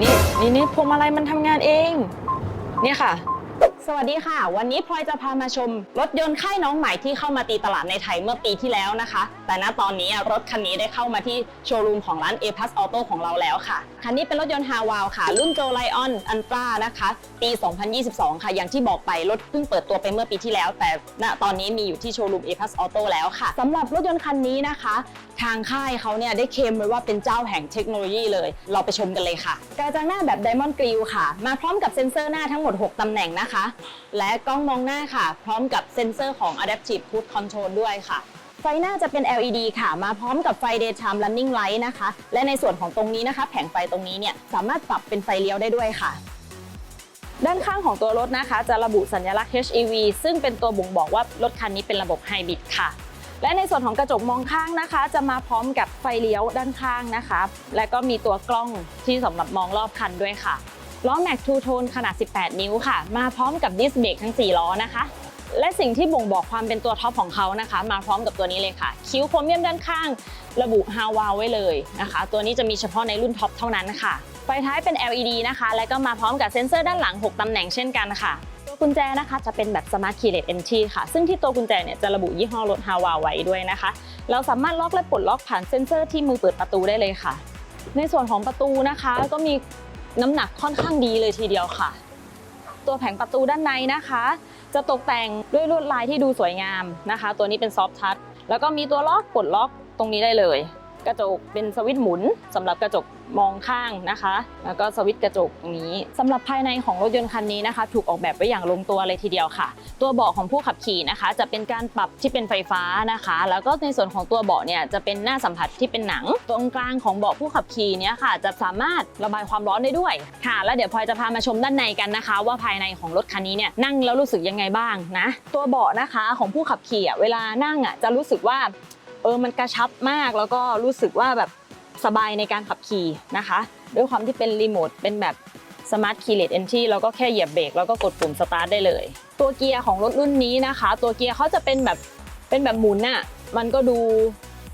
นี่นี่นี่พวงมาลัยมันทำงานเอง เนี่ยค่ะ สวัสดีค่ะ วันนี้พลอยจะพามาชม รถยนต์ค่ายน้องใหม่ที่เข้ามาตีตลาดในไทยเมื่อปีที่แล้วนะคะ แต่ณตอนนี้รถคันนี้ได้เข้ามาที่โชว์รูมของร้าน A Plus Auto ของเราแล้วค่ะ คันนี้เป็นรถยนต์ h a w a l ค่ะ รุ่น Joe Lion Ultra นะคะ ปี 2022 ค่ะ อย่างที่บอกไปรถเพิ่งเปิดตัวไปเมื่อปีที่แล้ว แต่ณตอนนี้มีอยู่ที่โชว์รูม A Plus Auto แล้วค่ะสำหรับรถยนต์คันนี้นะคะ ทางค่ายเขาเนี่ยได้เคลมไว้ว่าเป็นเจ้าแห่งเทคโนโลยีเลย เราไปชมกันเลยค่ะกระจังหน้าแบบ Diamond Grille ค่ะ มาพร้อมกับเซ็นเซอร์หน้าทั้งหมด 6ตำแหน่งนะคะและกล้องมองหน้าค่ะ พร้อมกับเซ็นเซอร์ของ Adaptive Cruise Control ด้วยค่ะ ไฟหน้าจะเป็น LED ค่ะ มาพร้อมกับไฟ Daytime Running Light นะคะ และในส่วนของตรงนี้นะคะ แผงไฟตรงนี้เนี่ยสามารถปรับเป็นไฟเลี้ยวได้ด้วยค่ะด้านข้างของตัวรถนะคะ จะระบุสัญลักษณ์ HEV ซึ่งเป็นตัวบ่งบอกว่ารถคันนี้เป็นระบบไฮบริดค่ะ และในส่วนของกระจกมองข้างนะคะ จะมาพร้อมกับไฟเลี้ยวด้านข้างนะคะ และก็มีตัวกล้องที่สำหรับมองรอบคันด้วยค่ะ ล้อแม็กทูโทนขนาด 18 นิ้วค่ะ มาพร้อมกับดิสเบรกทั้ง 4 ล้อนะคะ และสิ่งที่บ่งบอกความเป็นตัวท็อปของเขานะคะ มาพร้อมกับตัวนี้เลยค่ะ คิ้วโครเมียมด้านข้าง ระบุฮาวาไว้เลยนะคะ ตัวนี้จะมีเฉพาะในรุ่นท็อปเท่านั้นค่ะ ไฟท้ายเป็น LED นะคะ และก็มาพร้อมกับเซ็นเซอร์ด้านหลัง 6 ตำแหน่งเช่นกันค่ะตัวกุญแจนะคะจะเป็นแบบ Smart Keyless Entry ค่ะ ซึ่งที่ตัวกุญแจเนี่ยจะระบุยี่ห้อรถฮาวาไว้ด้วยนะคะ เราสามารถล็อกและปลดล็อกผ่านเซ็นเซอร์ที่มือเปิดประตูได้เลยค่ะ ในส่วนของประตูนะคะ ก็มี น้ำหนักค่อนข้างดีเลยทีเดียวค่ะ ตัวแผงประตูด้านในนะคะ จะตกแต่งด้วยลวดลายที่ดูสวยงามนะคะ ตัวนี้เป็นซอฟท์ทัชแล้วก็มีตัวล็อกปลดล็อกตรงนี้ได้เลย กระจกเป็นสวิตช์หมุนสำหรับกระจกมองข้างนะคะ แล้วก็สวิตช์กระจกนี้สำหรับภายในของรถยนต์คันนี้นะคะ ถูกออกแบบไว้อย่างลงตัวเลยทีเดียวค่ะ ตัวเบาะของผู้ขับขี่นะคะ จะเป็นการปรับที่เป็นไฟฟ้านะคะ แล้วก็ในส่วนของตัวเบาะเนี่ยจะเป็นหน้าสัมผัสที่เป็นหนัง ตรงกลางของเบาะผู้ขับขี่เนี่ยค่ะ จะสามารถระบายความร้อนได้ด้วยค่ะ แล้วเดี๋ยวพลอยจะพามาชมด้านในกันนะคะ ว่าภายในของรถคันนี้เนี่ยนั่งแล้วรู้สึกยังไงบ้างนะ ตัวเบาะนะคะของผู้ขับขี่เวลานั่งอะจะรู้สึกว่า เออมันกระชับมากแล้วก็รู้สึกว่าแบบสบายในการขับขี่นะคะ ด้วยความที่เป็นรีโมทเป็นแบบ Smart Keyless Entry แล้วก็แค่เหยียบเบรกแล้วก็กดปุ่มสตาร์ทได้เลย ตัวเกียร์ของรถรุ่นนี้นะคะ ตัวเกียร์เขาจะเป็นแบบเป็นแบบหมุนน่ะมันก็ดู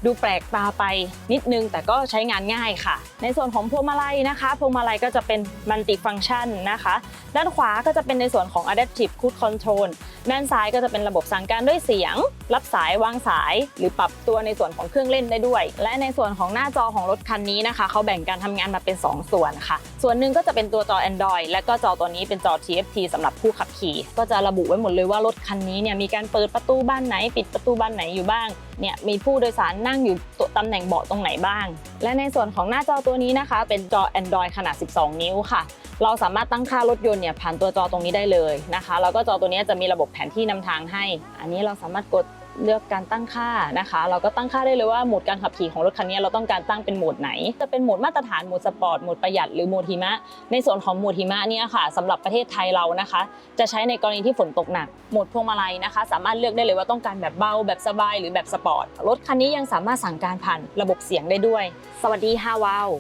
ดูแปลกตาไปนิดนึงแต่ก็ใช้งานง่ายค่ะ ในส่วนของพวงมาลัยนะคะพวงมาลัยก็จะเป็นมัลติฟัง c t ชันนะคะ ด้านขวาก็จะเป็นในส่วนของ Adaptive Cruise Control ด้านซ้ายก็จะเป็นระบบสั่งการด้วยเสียง รับสายวางสาย หรือปรับตัวในส่วนของเครื่องเล่นได้ด้วย และในส่วนของหน้าจอของรถคันนี้นะคะ เขาแบ่งการทำงานมาเป็น 2 ส่วนค่ะ ส่วนหนึ่งก็จะเป็นตัวจอ Android และก็จอตัวนี้เป็นจอ TFT สำหรับผู้ขับขี่ ก็จะระบุไว้หมดเลยว่ารถคันนี้เนี่ยมีการเปิดประตูบ้านไหน ปิดประตูบ้านไหนอยู่บ้างเนี่ยมีผู้โดยสารนั่งอยู่ตัวตำแหน่งเบาะตรงไหนบ้าง และในส่วนของหน้าจอตัวนี้นะคะ เป็นจอ Android ขนาด 12 นิ้วค่ะ เราสามารถตั้งค่ารถยนต์เนี่ยผ่านตัวจอตรงนี้ได้เลยนะคะ แล้วก็จอตัวนี้จะมีระบบแผนที่นำทางให้ อันนี้เราสามารถกดเลือกการตั้งค่านะคะ เราก็ตั้งค่าได้เลยว่าโหมดการขับขี่ของรถคันนี้เราต้องการตั้งเป็นโหมดไหน จะเป็นโหมดมาตรฐานโหมดสปอร์ตโหมดประหยัดหรือโหมดหิมะ ในส่วนของโหมดหิมะเนี่ยค่ะสำหรับประเทศไทยเรานะคะ จะใช้ในกรณีที่ฝนตกหนักโหมดพวงมาลัยนะคะ สามารถเลือกได้เลยว่าต้องการแบบเบาแบบสบายหรือแบบสปอร์ตรถคันนี้ยังสามารถสั่งการผ่านระบบเสียงได้ด้วย สวัสดีฮาวาว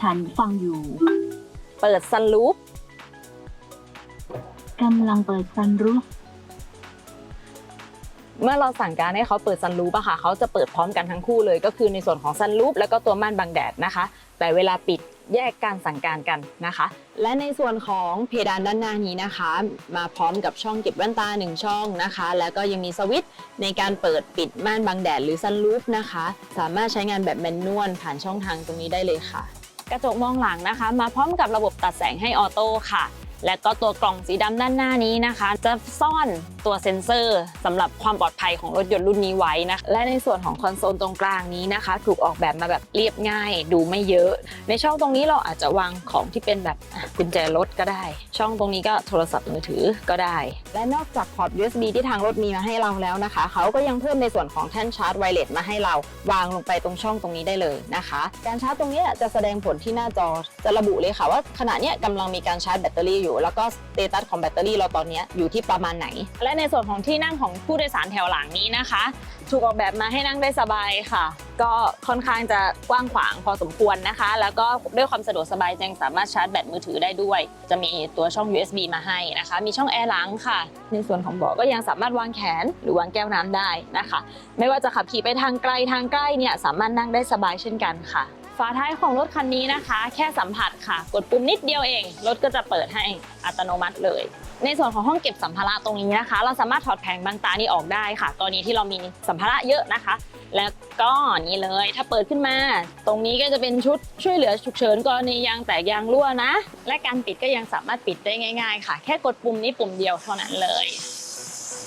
ฉันฟังอยู่ เปิดซันลูปกำลังเปิดซันรูฟเมื่อเราสั่งการให้เขาเปิดซันรูปอะค่ะเขาจะเปิดพร้อมกันทั้งคู่เลย ก็คือในส่วนของซันรูปแล้วก็ตัวม่านบังแดดนะคะ แต่เวลาปิดแยกการสั่งการกันนะคะ และในส่วนของเพดานด้านหน้านี้นะคะ มาพร้อมกับช่องเก็บแว่นตา 1 ช่องนะคะ แล้วก็ยังมีสวิตช์ในการเปิดปิดม่านบังแดดหรือซันรูปนะคะ สามารถใช้งานแบบแมนนวลผ่านช่องทางตรงนี้ได้เลยค่ะ กระจกมองหลังนะคะ มาพร้อมกับระบบตัดแสงให้ออโต้ค่ะ และก็ตัวกล่องสีดำด้านหน้านี้นะคะ จะซ่อนตัวเซ็นเซอร์สำหรับความปลอดภัยของรถยนต์รุ่นนี้ไว้นะและในส่วนของคอนโซลตรงกลางนี้นะคะ ถูกออกแบบมาแบบเรียบง่ายดูไม่เยอะ ในช่องตรงนี้เราอาจจะวางของที่เป็นแบบกุญแจรถก็ได้ ช่องตรงนี้ก็โทรศัพท์มือถือก็ได้ และนอกจากพอร์ต USB ที่ทางรถมีมาให้เราแล้วนะคะ เขาก็ยังเพิ่มในส่วนของแท่นชาร์จไวเลสมาให้เราวางลงไปตรงช่องตรงนี้ได้เลยนะคะ การชาร์จตรงนี้จะแสดงผลที่หน้าจอจะระบุเลยค่ะว่าขณะนี้กำลังมีการชาร์จแบตเตอรี่อยู่แล้วก็สเตตัสของแบตเตอรี่เราตอนนี้อยู่ที่ประมาณไหน และในส่วนของที่นั่งของผู้โดยสารแถวหลังนี้นะคะ ถูกออกแบบมาให้นั่งได้สบายค่ะ ก็ค่อนข้างจะกว้างขวางพอสมควรนะคะ แล้วก็ด้วยความสะดวกสบายยังสามารถชาร์จแบตมือถือได้ด้วย จะมีตัวช่อง USB มาให้นะคะ มีช่องแอร์หลังค่ะ ในส่วนของเบาะก็ยังสามารถวางแขนหรือวางแก้วน้ำได้นะคะ ไม่ว่าจะขับขี่ไปทางไกลทางใกล้เนี่ยสามารถนั่งได้สบายเช่นกันค่ะ ฝาท้ายของรถคันนี้นะคะ แค่สัมผัสค่ะ กดปุ่มนิดเดียวเอง รถก็จะเปิดให้อัตโนมัติเลย ในส่วนของห้องเก็บสัมภาระตรงนี้นะคะ เราสามารถถอดแผงบางตานี้ออกได้ค่ะกรณีที่เรามีสัมภาระเยอะนะคะ แล้วก็นี่เลยถ้าเปิดขึ้นมา ตรงนี้ก็จะเป็นชุดช่วยเหลือฉุกเฉินกรณียางแตกยางรั่วนะ และการปิดก็ยังสามารถปิดได้ง่าย ๆ ค่ะ แค่กดปุ่มนี้ปุ่มเดียวเท่านั้นเลย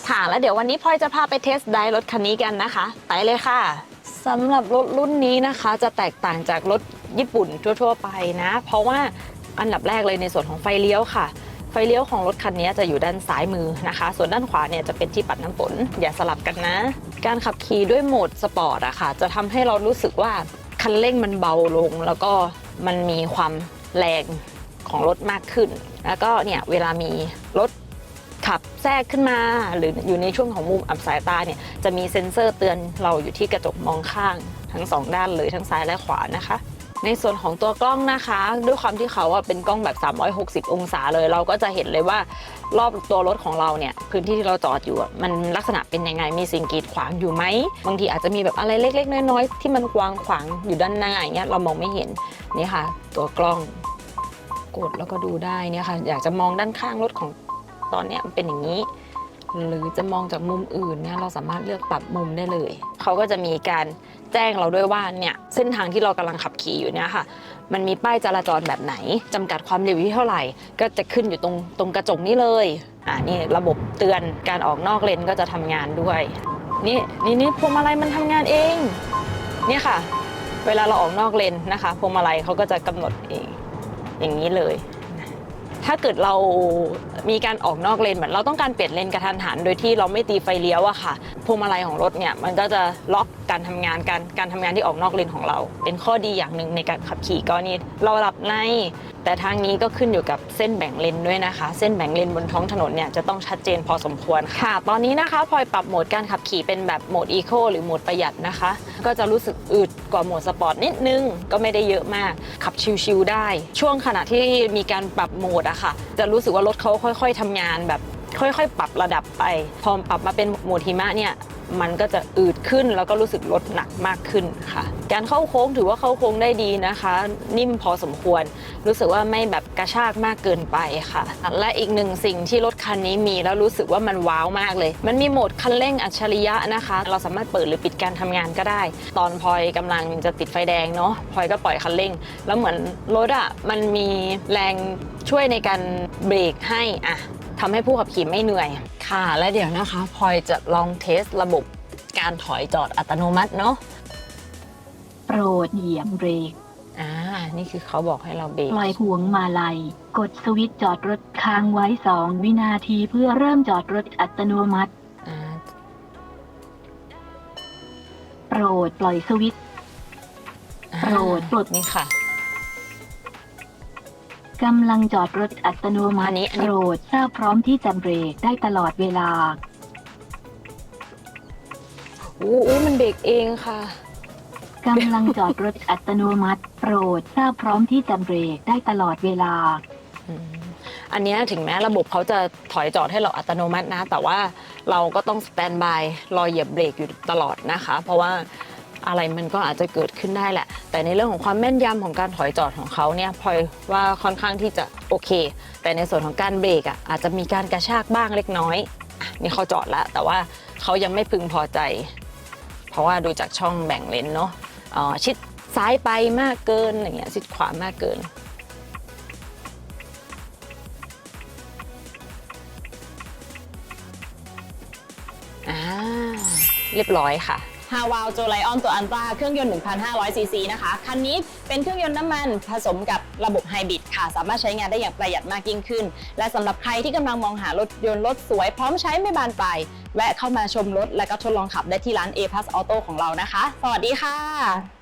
ค่ะแล้วเดี๋ยววันนี้พลอยจะพาไปเทสได์รถคันนี้กันนะคะ ไปเลยค่ะ สำหรับรถรุ่นนี้นะคะ จะแตกต่างจากรถญี่ปุ่นทั่ว ๆ ไปนะ เพราะว่าอันดับแรกเลยในส่วนของไฟเลี้ยวค่ะ ไฟเลี้ยวของรถคันนี้จะอยู่ด้านซ้ายมือนะคะ ส่วนด้านขวาเนี่ยจะเป็นที่ปัดน้ำฝนอย่าสลับกันนะ การขับขี่ด้วยโหมดสปอร์ตอะค่ะ จะทำให้เรารู้สึกว่าคันเร่งมันเบาลง แล้วก็มันมีความแรงของรถมากขึ้น แล้วก็เนี่ยเวลามีรถ ขับแทรกขึ้นมา หรืออยู่ในช่วงของมุมอับสายตาเนี่ยจะมีเซ็นเซอร์เตือนเราอยู่ที่กระจกมองข้างทั้งสองด้านเลยทั้งซ้ายและขวานะคะในส่วนของตัวกล้องนะคะ ด้วยความที่เขาเป็นกล้องแบบ 360 องศาเลย เราก็จะเห็นเลยว่ารอบตัวรถของเราเนี่ย พื้นที่ที่เราจอดอยู่ มันลักษณะเป็นยังไง มีสิ่งกีดขวางอยู่ไหม บางทีอาจจะมีแบบอะไรเล็ก ๆ น้อยๆที่มันวางขวางอยู่ด้านหน้าอย่างเงี้ยเรามองไม่เห็นนี่ค่ะ ตัวกล้องกดแล้วก็ดูได้เนี่ยค่ะ อยากจะมองด้านข้างรถของ ตอนเนี้ยมันเป็นอย่างนี้ หรือจะมองจากมุมอื่นเนี่ยเราสามารถเลือกปรับมุมได้เลยเขาก็จะมีการแจ้งเราด้วยว่าเนี่ยเส้นทางที่เรากำลังขับขี่อยู่เนี่ยค่ะ มันมีป้ายจราจรแบบไหนจำกัดความเร็วที่เท่าไหร่ ก็จะขึ้นอยู่ตรงตรงกระจกนี้เลยอ่านี่ระบบเตือนการออกนอกเลนก็จะทำงานด้วย นี่นี่นี่พวงมาลัยมันทำงานเองเนี่ยค่ะ เวลาเราออกนอกเลนนะคะพวงมาลัยเขาก็จะกำหนดเองอย่างนี้เลย ถ้าเกิดเรามีการออกนอกเลนเหมือนเราต้องการเปลี่ยนเลนกระทันหัน โดยที่เราไม่ตีไฟเลี้ยวอะค่ะพวงมาลัยของรถเนี่ยมันก็จะล็อกการทำงานการการทำงานที่ออกนอกเลนของเรา เป็นข้อดีอย่างหนึ่งในการขับขี่ก็นี่เราหลับใน แต่ทางนี้ก็ขึ้นอยู่กับเส้นแบ่งเลนด้วยนะคะ เส้นแบ่งเลนบนท้องถนนเนี่ยจะต้องชัดเจนพอสมควรค่ะ ตอนนี้นะคะพลอยปรับโหมดการขับขี่เป็นแบบโหมดอีโคหรือโหมดประหยัดนะคะ ก็จะรู้สึกอึดกว่าโหมดสปอร์ตนิดนึง ก็ไม่ได้เยอะมาก ขับชิวๆได้ ช่วงขณะที่มีการปรับโหมดอะค่ะ จะรู้สึกว่ารถเขาค่อย ๆทำงานแบบค่อยๆ ปรับระดับไป พอปรับมาเป็นโหมดหิมะเนี่ย มันก็จะอืดขึ้นแล้วก็รู้สึกลดหนักมากขึ้นค่ะ การเข้าโค้งถือว่าเข้าโค้งได้ดีนะคะ นิ่มพอสมควร รู้สึกว่าไม่แบบกระชากมากเกินไปค่ะ และอีกหนึ่งสิ่งที่รถคันนี้มีแล้วรู้สึกว่ามันว้าวมากเลย มันมีโหมดคันเร่งอัจฉริยะนะคะ เราสามารถเปิดหรือปิดการทำงานก็ได้ ตอนพลอยกำลังจะติดไฟแดงเนาะพลอยก็ปล่อยคันเร่ง แล้วเหมือนรถอะมันมีแรงช่วยในการเบรกให้อะ ทำให้ผู้ขับขี่ไม่เหนื่อย ค่ะ และเดี๋ยวนะคะพลอยจะลองเทสระบบการถอยจอดอัตโนมัติเนาะโปรดเหยียบเบรกอ่านี่คือเขาบอกให้เราเบรกปล่อยพวงมาลัย กดสวิตช์จอดรถค้างไว้2วินาทีเพื่อเริ่มจอดรถอัตโนมัติ อ่าโปรดปล่อยสวิตช์โปรดปลด นี่ค่ะ กำลังจอดรถอัตโนมัอัตินนี้อันนี้ โปรดทราบพร้อมที่จะเบรกได้ตลอดเวลา อู้อู้มันเบรกเองค่ะ กำลังจอดรถอัตโนมัติ โปรดทราบพร้อมที่จะเบรกได้ตลอดเวลาอืมอันเนี้ยถึงแม้ระบบเขาจะถอยจอดให้เราอัตโนมัตินะ แต่ว่าเราก็ต้องสแตนบายรอเหยียบเบรกอยู่ตลอดนะคะ เพราะว่า อะไรมันก็อาจจะเกิดขึ้นได้แหละ แต่ในเรื่องของความแม่นยำของการถอยจอดของเขาเนี่ยพลอยว่าค่อนข้างที่จะโอเค แต่ในส่วนของการเบรกอะอาจจะมีการกระชากบ้างเล็กน้อยอะนี่เขาจอดแล้วแต่ว่าเขายังไม่พึงพอใจ เพราะว่าดูจากช่องแบ่งเลนเนาะชิดซ้ายไปมากเกินอย่างเงี้ยชิดขวามากเกินอ่าเรียบร้อยค่ะ ฮาวาวโจไลออนตัวอันตราเครื่องยนต์ 1,500 ซีซีนะคะ คันนี้เป็นเครื่องยนต์น้ำมันผสมกับระบบไฮบริดค่ะ สามารถใช้งานได้อย่างประหยัดมากยิ่งขึ้น และสำหรับใครที่กำลังมองหารถยนต์รถสวยพร้อมใช้ไม่บานปลายแวะเข้ามาชมรถและก็ทดลองขับได้ที่ร้าน A Plus Auto ของเรานะคะ สวัสดีค่ะ